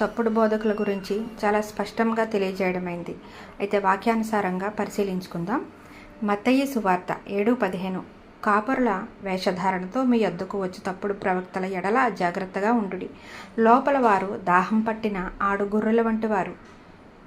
తప్పుడు బోధకుల గురించి చాలా స్పష్టంగా తెలియజేయడమైంది. అయితే వాక్యానుసారంగా పరిశీలించుకుందాం. మత్తయ్య సువార్త ఏడు పదిహేను. కాపరుల వేషధారణతో మీ యొద్దకు వచ్చి తప్పుడు ప్రవక్తల ఎడల జాగ్రత్తగా ఉండుడి. లోపల వారు దాహం పట్టిన ఆడు గొర్రెల వంటి వారు.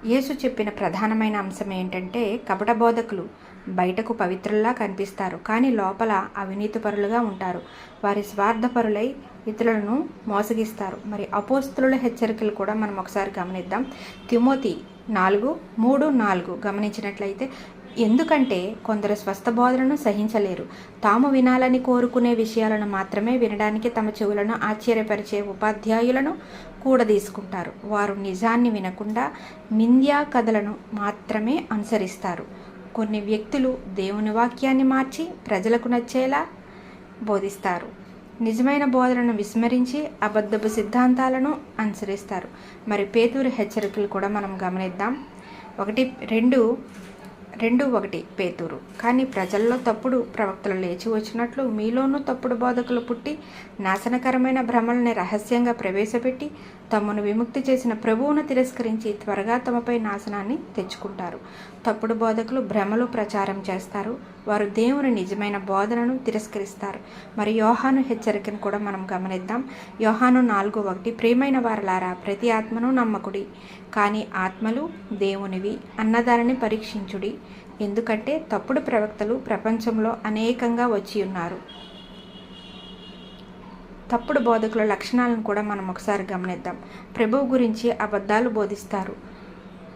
యేసు చెప్పిన ప్రధానమైన అంశం ఏంటంటే కపట బోధకులు బయటకు పవిత్రుల్లా కనిపిస్తారు కానీ లోపల అవినీతిపరులుగా ఉంటారు. వారి స్వార్థపరులై ఇతరులను మోసగిస్తారు. మరి అపోస్తుల హెచ్చరికలు కూడా మనం ఒకసారి గమనిద్దాం. తిమోతి నాలుగు మూడు నాలుగు గమనించినట్లయితే ఎందుకంటే కొందరు స్వస్థ బోధనను సహించలేరు. తాము వినాలని కోరుకునే విషయాలను మాత్రమే వినడానికి తమ చెవులను ఆశ్చర్యపరిచే ఉపాధ్యాయులను కూడా తీసుకుంటారు వారు నిజాన్ని వినకుండా మింద్యా కథలను మాత్రమే అనుసరిస్తారు. కొన్ని వ్యక్తులు దేవుని వాక్యాన్ని మార్చి ప్రజలకు నచ్చేలా బోధిస్తారు. నిజమైన బోధనను విస్మరించి అబద్ధపు సిద్ధాంతాలను అనుసరిస్తారు. మరి పేదూరు హెచ్చరికలు కూడా మనం గమనిద్దాం. ఒకటి రెండు రెండు ఒకటి పేతూరు. కానీ ప్రజల్లో తప్పుడు ప్రవక్తలు లేచి వచ్చినట్లు మీలోనూ తప్పుడు బోధకులు పుట్టి నాశనకరమైన భ్రమల్ని రహస్యంగా ప్రవేశపెట్టి తమను విముక్తి చేసిన ప్రభువును తిరస్కరించి త్వరగా తమపై నాశనాన్ని తెచ్చుకుంటారు. తప్పుడు బోధకులు భ్రమలు ప్రచారం చేస్తారు. వారు దేవుని నిజమైన బోధనను తిరస్కరిస్తారు. మరి యోహాను హెచ్చరికను కూడా మనం గమనిద్దాం. యోహాను నాలుగు ఒకటి ప్రియమైన వారలారా ప్రతి ఆత్మను నమ్మకుడి కానీ ఆత్మలు దేవునివి అన్నదానిని పరీక్షించుడి. ఎందుకంటే తప్పుడు ప్రవక్తలు ప్రపంచంలో అనేకంగా వచ్చి ఉన్నారు. తప్పుడు బోధకుల లక్షణాలను కూడా మనం ఒకసారి గమనిద్దాం. ప్రభువు గురించి అబద్ధాలు బోధిస్తారు.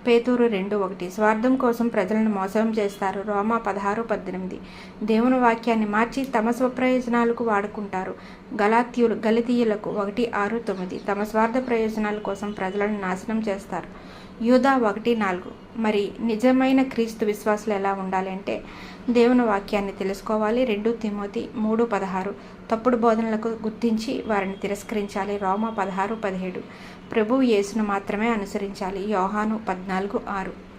పేతూరు రెండు ఒకటి. స్వార్థం కోసం ప్రజలను మోసం చేస్తారు. రోమా పదహారు పద్దెనిమిది. దేవుని వాక్యాన్ని మార్చి తమ స్వప్రయోజనాలకు వాడుకుంటారు. గలాత్యులు గలితీయులకు ఒకటి ఆరు తొమ్మిది. తమ స్వార్థ ప్రయోజనాల కోసం ప్రజలను నాశనం చేస్తారు. యూదా ఒకటి నాలుగు. మరి నిజమైన క్రీస్తు విశ్వాసులు ఎలా ఉండాలి అంటే దేవుని వాక్యాన్ని తెలుసుకోవాలి. రెండు తిమోతి మూడు పదహారు. తప్పుడు బోధనలకు గుర్తించి వారిని తిరస్కరించాలి. రోమ పదహారు పదిహేడు. ప్రభు యేసును మాత్రమే అనుసరించాలి. యోహాను పద్నాలుగు ఆరు.